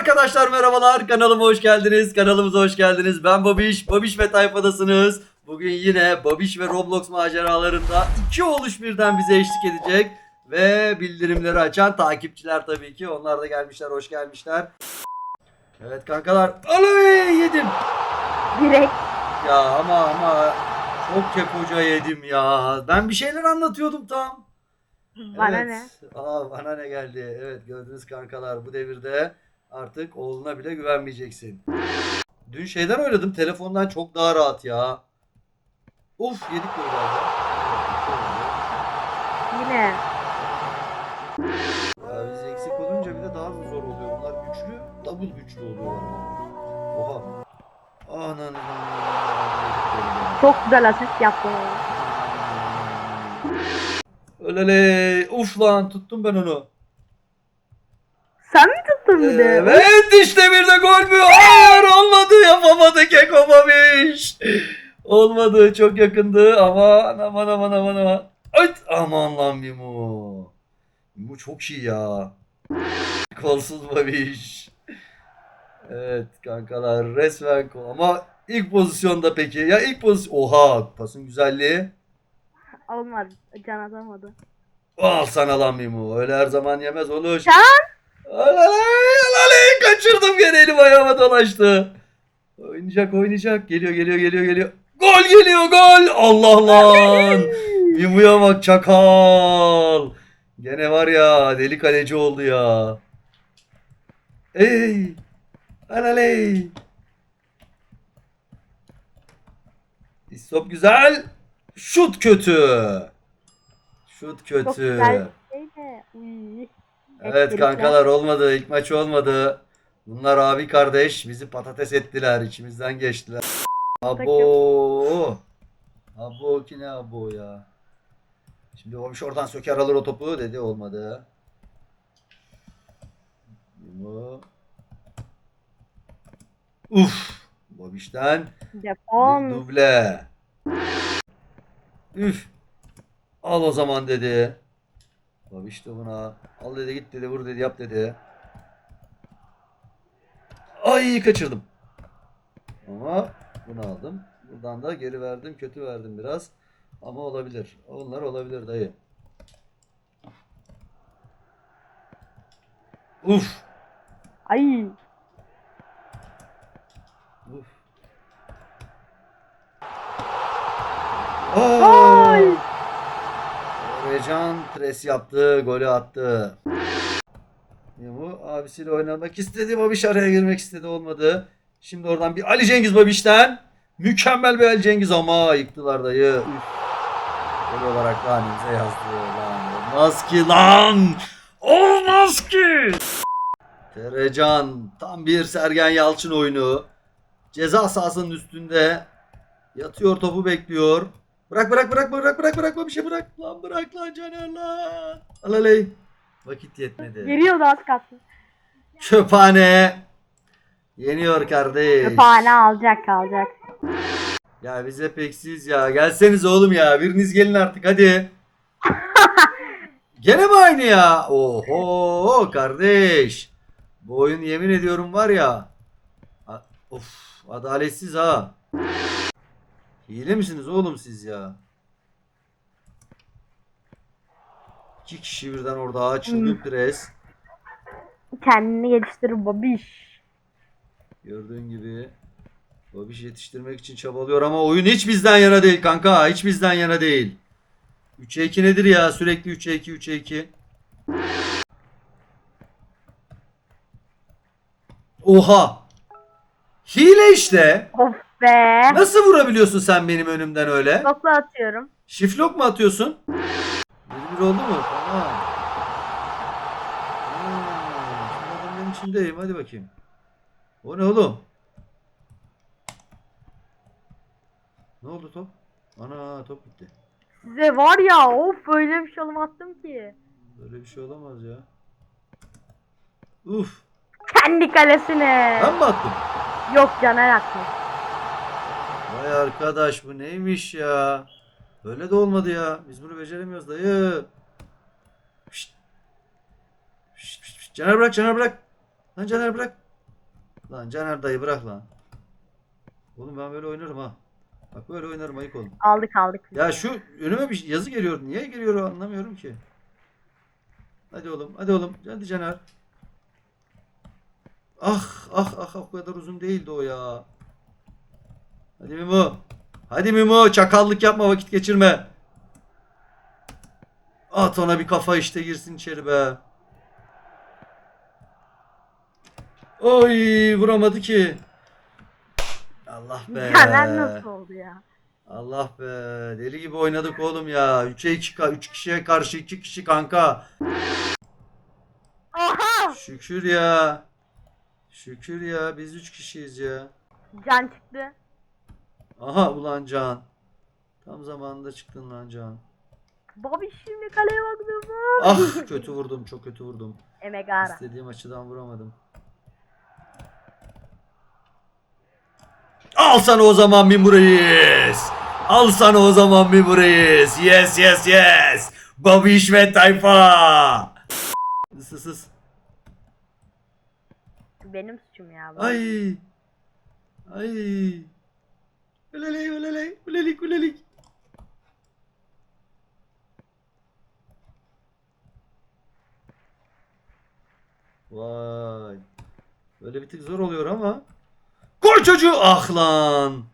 Arkadaşlar merhabalar kanalıma hoş geldiniz kanalımıza hoş geldiniz ben Babiş Babiş ve tayfadasınız Bugün yine Babiş ve Roblox maceralarında iki oluş birden bize eşlik edecek Ve bildirimleri açan takipçiler tabii ki onlar da gelmişler hoş gelmişler Evet kankalar Alay yedim Direkt. Ya ama ama çok kekoca yedim ya ben bir şeyler anlatıyordum tam Bana evet. ne? Aa bana ne geldi. Evet gördünüz kankalar bu devirde artık oğluna bile güvenmeyeceksin. Dün şeyden oynadım telefondan çok daha rahat ya. Uf yedik böyle. Yine. Ya biz eksik olunca bir de daha mı zor oluyor. Bunlar güçlü, double güçlü oluyorlar. Oha. Ananı. Çok güzel asist yaptım. Ölele. Uf lan tuttum ben onu. Sen mi bir de? Evet işte bir de gol mü? Hayır olmadı yapamadı Kekomamış. Olmadı çok yakındı ama aman aman aman aman. Ay, aman lan Mimo. Mimo çok iyi ya. Kolsuz babiş. Evet kankalar resmen kol. Ama ilk pozisyonda peki. Ya ilk pozisyon. Oha pasın güzelliği. Olmadı. Can atamadı. Al sana lan Mimo. Öyle her zaman yemez olur. Can! Alaley, kaçırdım gene elim ayağıma dolaştı. Oynayacak oynayacak. Geliyor geliyor geliyor geliyor. Gol geliyor gol. Allah lan. Mimo'ya bak çakal. Gene var ya deli kaleci oldu ya. Ey. Alaley. İstop güzel. Şut kötü. Şut Çok kötü. güzel şey de. Evet kankalar olmadı. İlk maç olmadı. Bunlar abi kardeş. Bizi patates ettiler. içimizden geçtiler. Abo. Abo ki ne abo ya. Şimdi olmuş oradan söker alır o topu dedi olmadı. Bu. Uf. Bobiş'ten Japon. duble. Üf. Al o zaman dedi. Babiş de buna. Al dedi git dedi vur dedi yap dedi. Ay kaçırdım. Ama bunu aldım. Buradan da geri verdim. Kötü verdim biraz. Ama olabilir. Onlar olabilir dayı. Uf. Ay. Uf. Aa! Gol. Recan pres yaptı, golü attı. Bu abisiyle oynamak istedi. Babiş araya girmek istedi olmadı. Şimdi oradan bir Ali Cengiz Babiş'ten. Mükemmel bir Ali Cengiz ama yıktılar dayı. Üf. Gol olarak da hanemize yazdı. Lan olmaz ki lan. Olmaz ki. Terecan tam bir Sergen Yalçın oyunu. Ceza sahasının üstünde. Yatıyor topu bekliyor. Bırak bırak bırak bırak bırak bırak bir şey bırak. Lan bırak lan Caner lan. Alaley. Vakit yetmedi. Geliyordu az kalsın. Çöphane. Yeniyor kardeş. Kütüphane alacak alacak. Ya bize peksiz ya. Gelseniz oğlum ya. Biriniz gelin artık hadi. Gene mi aynı ya? Oho kardeş. Bu oyun yemin ediyorum var ya. Of adaletsiz ha. Hile misiniz oğlum siz ya? İki kişi birden orada ha, çılgın pres. Kendini geliştir babiş. Gördüğün gibi Babiş yetiştirmek için çabalıyor ama oyun hiç bizden yana değil kanka. Hiç bizden yana değil. 3'e 2 nedir ya? Sürekli 3'e 2 3'e 2. Oha. Hile işte. Of be. Nasıl vurabiliyorsun sen benim önümden öyle? Nasıl atıyorum? Şiflok mu atıyorsun? Bir bir oldu mu? Tamam. Hmm, şimdi içindeyim. Hadi bakayım. O ne oğlum? Ne oldu top? Ana top gitti. Size var ya of öyle bir şalım attım ki. Böyle bir şey olamaz ya. Uf. Kendi kalesine. Ben mi attım? Yok Caner atmış. Vay arkadaş bu neymiş ya? Böyle de olmadı ya. Biz bunu beceremiyoruz dayı. Caner bırak, Caner bırak. Lan Caner bırak. Lan Caner dayı bırak lan. Oğlum ben böyle oynarım ha. Bak böyle oynarım ayık olun. Aldık aldık. Ya şu önüme bir yazı geliyor. Niye geliyor o anlamıyorum ki. Hadi oğlum, hadi oğlum. Hadi Caner. Ah, ah, ah, o kadar uzun değildi o ya. Hadi Mimo. Hadi Mimo, çakallık yapma, vakit geçirme. At ona bir kafa işte girsin içeri be. Oy, vuramadı ki. Allah be. Caner nasıl oldu ya? Allah be. Deli gibi oynadık oğlum ya. 3'e 2 ka 3 kişiye karşı 2 kişi kanka. Oha! Şükür ya. Şükür ya. Biz 3 kişiyiz ya. Can çıktı. Aha ulan Can. Tam zamanında çıktın lan Can. Bobby şimdi kaleye baktı mı? Ah kötü vurdum. Çok kötü vurdum. Emegara. İstediğim açıdan vuramadım. Al sana o zaman bir Reis. Al sana o bir Mimur Reis. Yes yes yes. Babiş ve tayfa. Sus sus. Benim suçum ya. bu. Ay. Ay. Uleley uleley ulelik ulelik. Vay. Böyle bir tık zor oluyor ama. Gol çocuğu. Ah lan.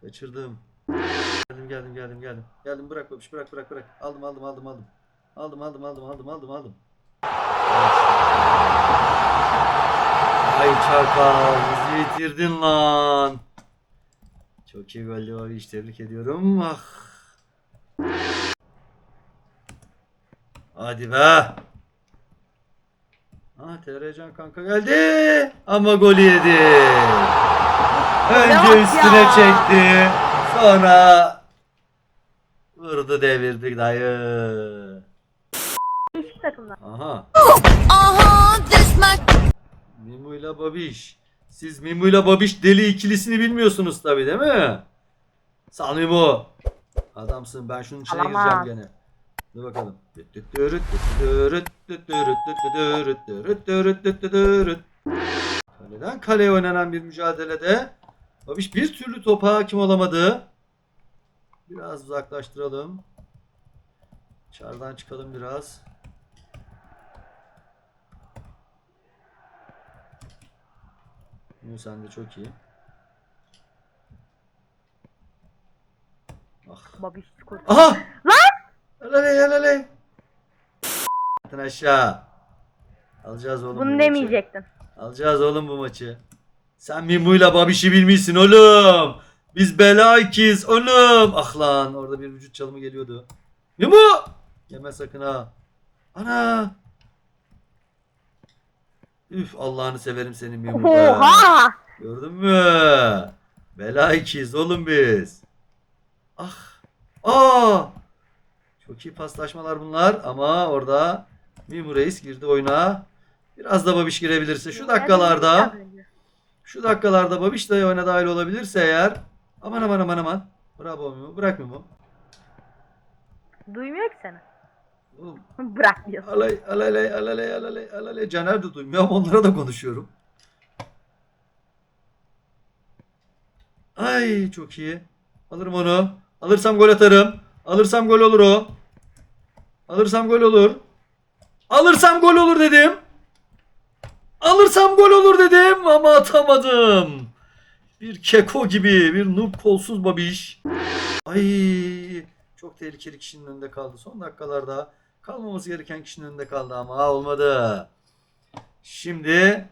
Kaçırdım. Geldim geldim geldim geldim. Geldim bırak babiş bırak bırak bırak. Aldım aldım aldım aldım. Aldım aldım aldım aldım aldım aldım. Ay çakal bizi bitirdin lan. Çok iyi gollü var iş tebrik ediyorum. Ah. Hadi be. Ah TRCan kanka geldi. Ama golü yedi. Önce üstüne ya. çekti. Sonra vurdu devirdi dayı. Aha. Aha, this my Mimu ile Babiş. Siz Mimu ile Babiş deli ikilisini bilmiyorsunuz tabi değil mi? Sal Mimu. Adamsın ben şunun içine Alamam. gireceğim gene. Dur bakalım. Kaleden kaleye oynanan bir mücadelede Babiş bir türlü topa hakim olamadı. Biraz uzaklaştıralım. Dışarıdan çıkalım biraz. Bu sen de çok iyi. Ah. Bobby skor. Aha! Lan! Alaley alaley. Atın aşağı. Alacağız oğlum bu Bunu maçı. demeyecektin. Alacağız oğlum bu maçı. Sen Mimu'yla Babiş'i bilmişsin oğlum. Biz bela ikiz oğlum. Ah lan orada bir vücut çalımı geliyordu. Mimu! Yeme sakın ha. Ana! Üf Allah'ını severim senin be. Oha! Gördün mü? Bela ikiyiz oğlum biz. Ah. Aa. Çok iyi paslaşmalar bunlar ama orada Mimu Reis girdi oyuna. Biraz da Babiş girebilirse şu dakikalarda şu dakikalarda Babiş de oyuna dahil olabilirse eğer aman aman aman aman. Bravo Mimu. Bırak Mimu. Duymuyor ki seni. Bırak diyorsun. alay alaley alaley alaley alaley Caner de duymuyor onlara da konuşuyorum. Ay çok iyi. Alırım onu. Alırsam gol atarım. Alırsam gol olur o. Alırsam gol olur. Alırsam gol olur dedim. Alırsam gol olur dedim ama atamadım. Bir keko gibi bir noob kolsuz babiş. Ay çok tehlikeli kişinin önünde kaldı. Son dakikalarda kalmaması gereken kişinin önünde kaldı ama ha, olmadı. Şimdi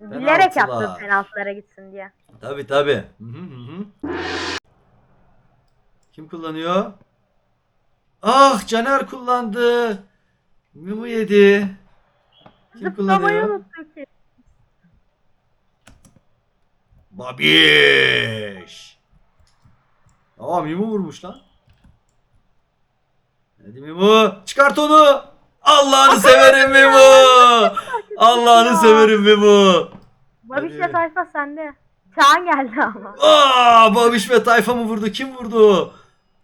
Bilerek Penaltılar. yaptın penaltılara gitsin diye. Tabi tabi. Hı hı hı hı. Kim kullanıyor? Ah Caner kullandı. Mimu yedi. Kim Zıplamayı kullanıyor? ki. Babiş. Aa Mimu vurmuş lan. Hadi Mimu çıkart onu. Allah'ını severim Mimu. Allah'ını severim Mimu. Babişle Hadi. tayfa sende. Çağan geldi ama. Aa, Babiş ve Tayfa mı vurdu? Kim vurdu?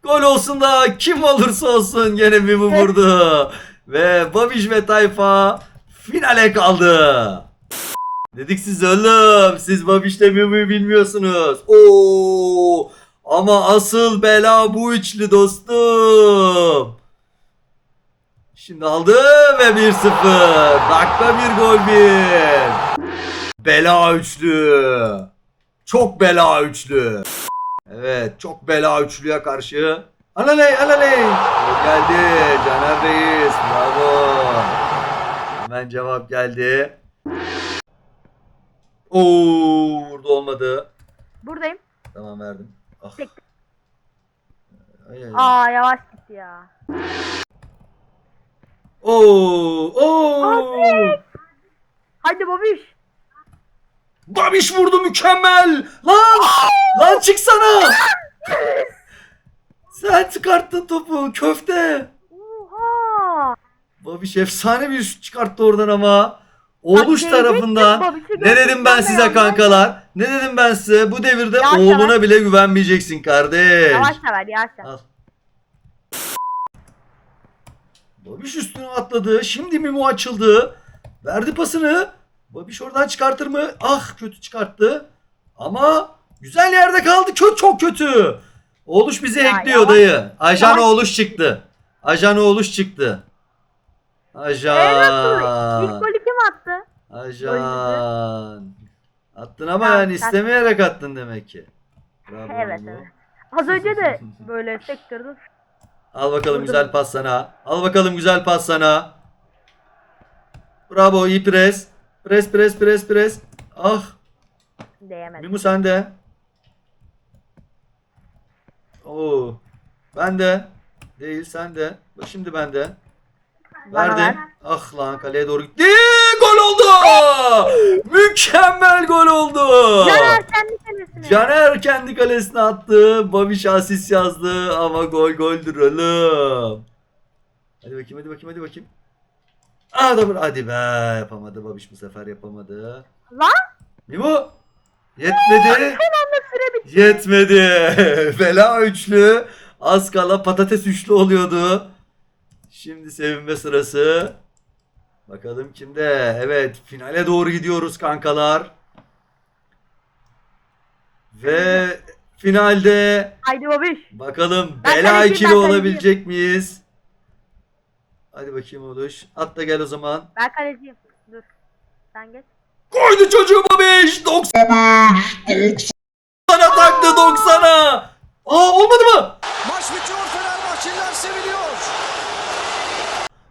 Gol olsun da kim olursa olsun gene Mimu vurdu. ve Babiş ve Tayfa finale kaldı. Dedik siz oğlum. Siz Babiş'le Mimu'yu bilmiyorsunuz. Oo! Ama asıl bela bu üçlü dostum. Şimdi aldı ve 1-0. Dakika bir gol bir. Bela üçlü. Çok bela üçlü. Evet çok bela üçlüye karşı. Alaley alaley. Geldi. Caner Reis. Bravo. Hemen cevap geldi. Oo vurdu olmadı. Buradayım. Tamam verdim. Ah. Ay, ay, ay. Aa yavaş gitti ya. Oo, oo. Abi. Hadi babiş. Babiş vurdu mükemmel. Lan! Lan çıksana. Sen çıkarttın topu köfte. Oha. Babiş efsane bir şut çıkarttı oradan ama. Oğluş Bak, Babiş'i Ne dedim ben size beğendim. kankalar? Ne dedim ben size? Bu devirde Yavaş oğluna yavaş. bile güvenmeyeceksin kardeş. Yavaş yavaş ver. Al. Babiş üstüne atladı. Şimdi Mimo açıldı. Verdi pasını. Babiş oradan çıkartır mı? Ah kötü çıkarttı. Ama güzel yerde kaldı. Kötü çok kötü. Oğluş bizi Ya, ekliyor dayı. Ajan Yavaş. oğluş çıktı. Ajan oğluş çıktı. Ajan. İlk golü kim attı? Ajan. Attın ama Ya, yani istemeyerek attın demek ki. Bravo Evet, evet. Az önce de böyle sektirdim. Al bakalım Vurdum. güzel pas sana. Al bakalım güzel pas sana. Bravo iyi pres. Pres pres pres pres. Ah Değemedim. Mimu sende. Oo. Ben de. Değil sen de. Şimdi ben de. Ver. Verdim. Ah lan kaleye doğru gitti. Gol oldu. Mükemmel gol oldu. Caner kendi kalesine. Caner kendi kalesine attı. Babiş asist yazdı ama gol goldür oğlum. Hadi bakayım hadi bakayım hadi bakayım. Aa da hadi be yapamadı Babiş bu sefer yapamadı. Lan yetmedi. anda süre bitti. yetmedi. Bela üçlü. Az kala patates üçlü oluyordu. Şimdi sevinme sırası. Bakalım kimde? Evet finale doğru gidiyoruz kankalar. Ve finalde Haydi babiş. bakalım Ben bela kaleciyim, ikili ben olabilecek miyiz? Hadi bakayım oluş. At da gel o zaman. Ben kaleciyim. Dur. Sen geç. Koydu çocuğu Babiş. 90. 90'a taktı 90'a. Aa olmadı mı? Maç bitiyor Fenerbahçeliler seviniyor.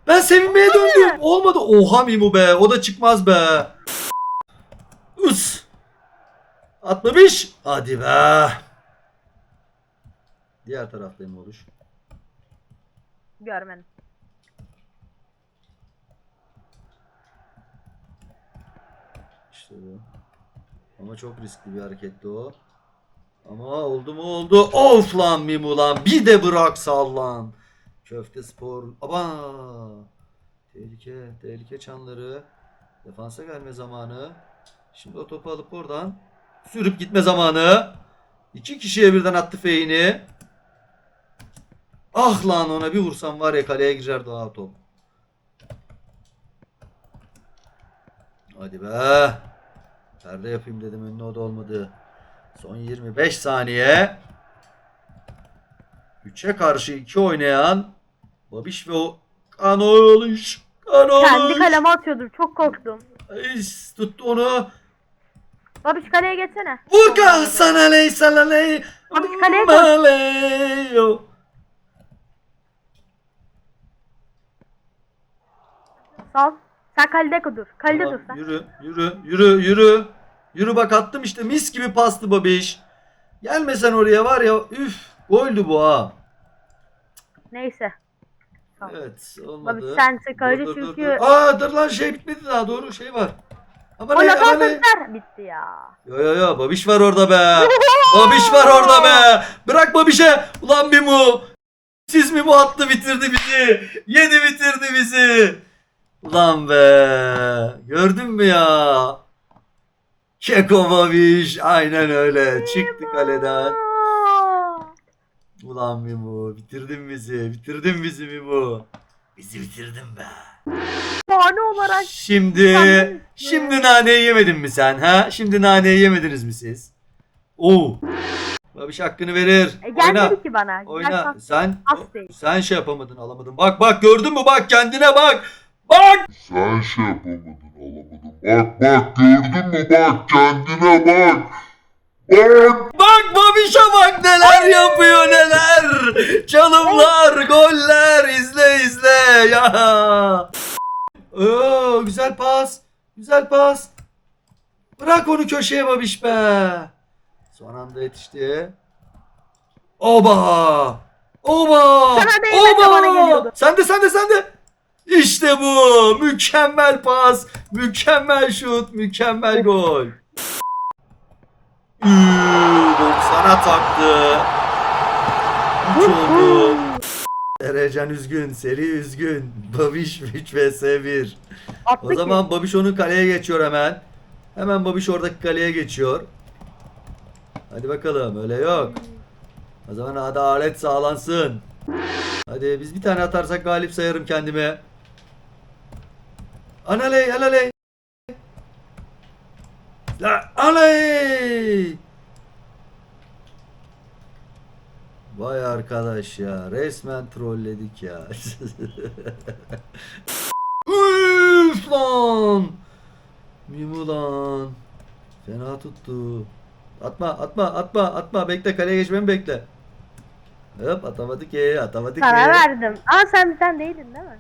Ben sevinmeye döndüm. Olmadı. Oha Mimu be. O da çıkmaz be. Us. Atlamış. Hadi be. Diğer taraftayım oluş. Görmedim. İşte bu. Ama çok riskli bir hareketti o. Ama oldu mu oldu. Of lan Mimu lan. Bir de bırak sallan. Köfte spor. Aba. Tehlike. Tehlike çanları. Defansa gelme zamanı. Şimdi o topu alıp oradan sürüp gitme zamanı. İki kişiye birden attı feyini. Ah lan ona bir vursam var ya kaleye girer daha top. Hadi be. Perde yapayım dedim önüne o da olmadı. Son 25 saniye. 3'e karşı 2 oynayan Babiş ve o Kanoluş. Kanoluş. Kendi kaleme atıyordum. Çok korktum. Ay, tuttu onu. Babiş kaleye geçsene. Vur sana ley sana ley. Babiş kaleye koş. Sal. Sen kalede dur. Kalede Tamam, dur sen. Yürü, yürü, yürü, yürü. Yürü bak attım işte mis gibi pastı babiş. Gelme sen oraya var ya üf goldü bu ha. Neyse. Tamam. Evet olmadı. Babiş sen kaleci Dur, dur, dur, çünkü dur. Aa dur lan şey bitmedi daha doğru şey var. Ama ne ama ne? bitti ya. Yo yo yo babiş var orada be. babiş var orada be. Bırak babişe. Ulan Mimu. Siz Mimu attı bitirdi bizi. Yedi bitirdi bizi. Ulan be. Gördün mü ya? Keko babiş. Aynen öyle. Çıktı kaleden. Ulan Mimu. Bitirdin bizi. Bitirdin bizi Mimu. Bizi bitirdin be. Puanı olarak Şimdi şimdi naneyi yemedin mi sen ha? Şimdi naneyi yemediniz mi siz? Oo. Babiş hakkını verir. e, gelmedi Oyna. ki bana. Oyna. pas- Sen değil. sen şey yapamadın, alamadın. Bak bak gördün mü? Bak kendine bak. Bak. Sen şey yapamadın alamadın. Bak bak gördün mü bak kendine bak. Bak. Bak Babiş'e bak neler yapıyor neler. Çalımlar, goller izle izle ya. Oo, güzel pas. Güzel pas. Bırak onu köşeye Babiş be. Son anda yetişti. Oba. Oba. Sana değmedi, bana geliyordu. Sen de sen de sen de. İşte bu. Mükemmel pas. Mükemmel şut. Mükemmel gol. Üü, 90'a taktı. 3 oldu. Erecan üzgün. Seri üzgün. Babiş 3 vs 1. Attı O zaman Babiş onun kaleye geçiyor hemen. Hemen Babiş oradaki kaleye geçiyor. Hadi bakalım öyle yok. O zaman adalet sağlansın. Hadi biz bir tane atarsak galip sayarım kendime. Analey analey. La aley. Vay arkadaş ya resmen trolledik ya. Üf lan. Mimu lan. Fena tuttu. Atma atma atma atma bekle kaleye geçmemi bekle. Hop atamadık ki atamadık ki. Sana verdim. Aa sen sen değildin değil mi?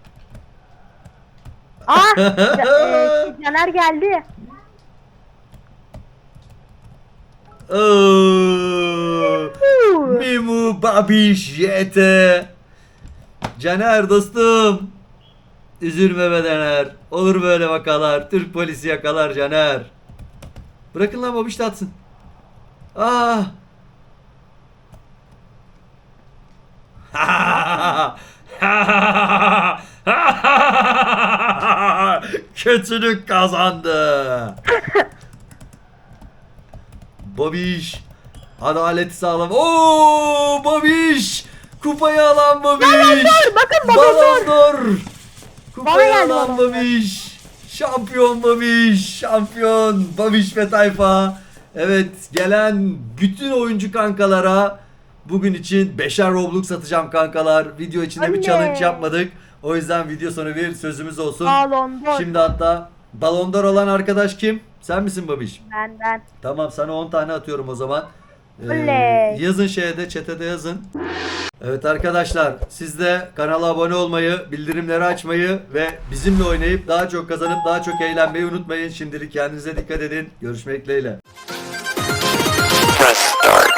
Aa Ca- e, Caner geldi. Oo. Mimu babiş yete. Caner dostum. Üzülme be Caner. Olur böyle vakalar. Türk polisi yakalar Caner. Bırakın lan babiş de atsın. Ah. Kötülük kazandı. Babiş. Adaleti sağlam. Oo Babiş. Kupayı alan Babiş. bakın Ballon Ballon d'Or. Bana Kupayı geldi alan. Babiş. Şampiyon Babiş. Şampiyon Babiş ve tayfa. Evet gelen bütün oyuncu kankalara bugün için beşer Roblox satacağım kankalar. Video içinde bir Anne. challenge yapmadık. O yüzden video sonu bir sözümüz olsun. Balon d'Or. Şimdi hatta Ballon d'Or olan arkadaş kim? Sen misin babiş? Ben ben. Tamam sana 10 tane atıyorum o zaman. Ee, Oley. yazın şeye de çetede yazın. Evet arkadaşlar siz de kanala abone olmayı, bildirimleri açmayı ve bizimle oynayıp daha çok kazanıp daha çok eğlenmeyi unutmayın. Şimdilik kendinize dikkat edin. Görüşmek dileğiyle. press start.